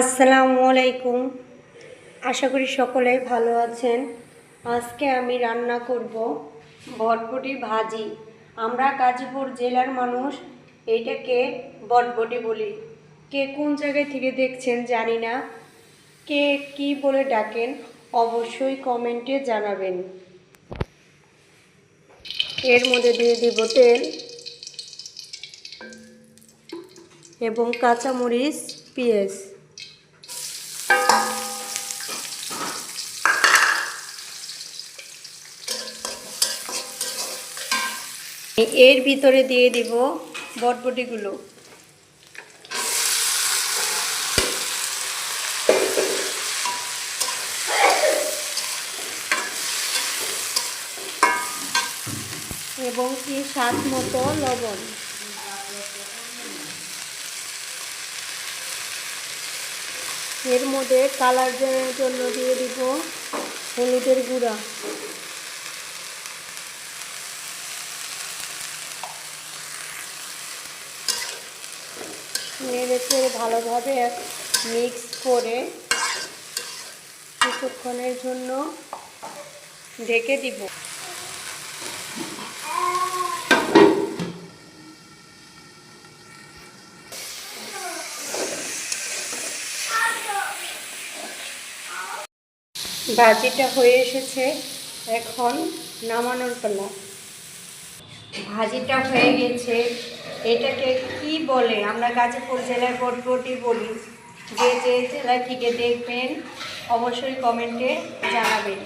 আসসালামু আলাইকুম। আশা করি সকলেই ভালো আছেন। আজকে আমি রান্না করব বটবটি ভাজি। আমরা গাজীপুর জেলার মানুষ এইটাকে বটবটি বলি। কে কোন জায়গায় থেকে দেখছেন জানি না। কে কি বলে ডাকেন অবশ্যই কমেন্টে জানাবেন। এর মধ্যে দিয়ে দিব তেল এবং কাঁচামরিচ, পেঁয়াজ। এর ভিতরে দিয়ে দিব বটবটিগুলো। এবং কি স্বাদ মতো লবণ। এর মধ্যে কালার জন্য দিয়ে দিব হলুদের গুঁড়া। নেড়ে চেড়ে ভালোভাবে মিক্স করে কিছুক্ষণের জন্য ঢেকে দিব। ভাজিটা হয়ে এসেছে এখন নামানোর পালা। ভাজিটা হয়ে গেছে। এটাকে কি বলে? আমরা গাজীপুর জেলার বটবটি বলি। যে যে জেলা থেকে দেখবেন, অবশ্যই কমেন্টে জানাবেন।